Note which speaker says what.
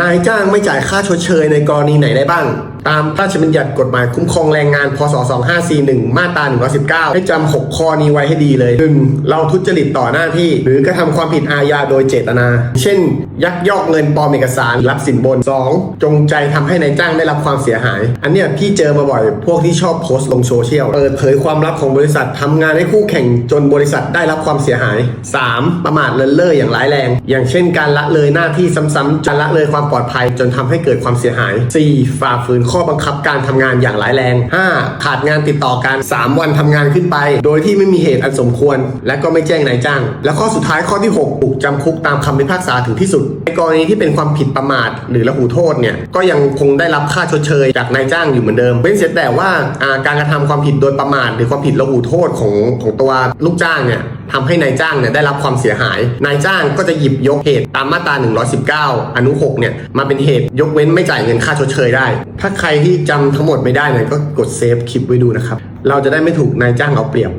Speaker 1: นายจ้างไม่จ่ายค่าชดเชยในกรณีไหนได้บ้าง ตามพระราชบัญญัติกฎหมายคุ้มครองแรงงาน พศ 2541 มาตรา 119 ให้จำ 6 ข้อนี้ไว้ให้ดีเลย 1. เราทุจริตต่อหน้าที่ หรือกระทำความผิดอาญาโดยเจตนา เช่น ยักยอกเงินปลอมเอกสารรับสินบน 2. จงใจทำให้นายจ้างได้รับความเสียหาย อันเนี้ยพี่เจอมาบ่อย พวกที่ชอบโพสต์ลงโซเชียล เปิดเผยความลับของบริษัททำงานให้คู่แข่งจนบริษัทได้รับความเสียหาย 3. ประมาทเลินเล่ออย่างร้ายแรง อย่างเช่น การละเลยหน้าที่ซ้ำๆการละเลยความปลอดภัยจนทำให้เกิดความเสียหาย 4. ฝ่าฝืนข้อบังคับการทำงานอย่างร้ายแรง 5. ขาดงานติดต่อกัน 3 วันทำงานขึ้นไป โดยที่ไม่มีเหตุอันสมควร และก็ไม่แจ้งนายจ้าง และข้อสุดท้ายข้อที่ 6 ถูกจำคุกตามคำพิพากษาถึงที่สุด ในกรณีที่เป็นความผิดประมาท หรือละหูโทษเนี่ยก็ยังคงได้รับค่าชดเชย จากนายจ้างอยู่เหมือนเดิมเว้นเสียแต่ว่าอ่าการกระทำความผิดโดยประมาทหรือความผิดละหูโทษของของตัวลูกจ้างเนี่ย ทำให้นายจ้างเนี่ยได้รับความเสียหาย นายจ้างก็จะหยิบยกเหตุตามมาตรา 119 อนุ 6 เนี่ย มาเป็นเหตุยกเว้นไม่จ่ายเงินค่าชดเชยได้ ถ้าใครที่จำทั้งหมดไม่ได้เนี่ยก็กดเซฟคลิปไว้ดูนะครับ เราจะได้ไม่ถูกนายจ้างเอาเปรียบ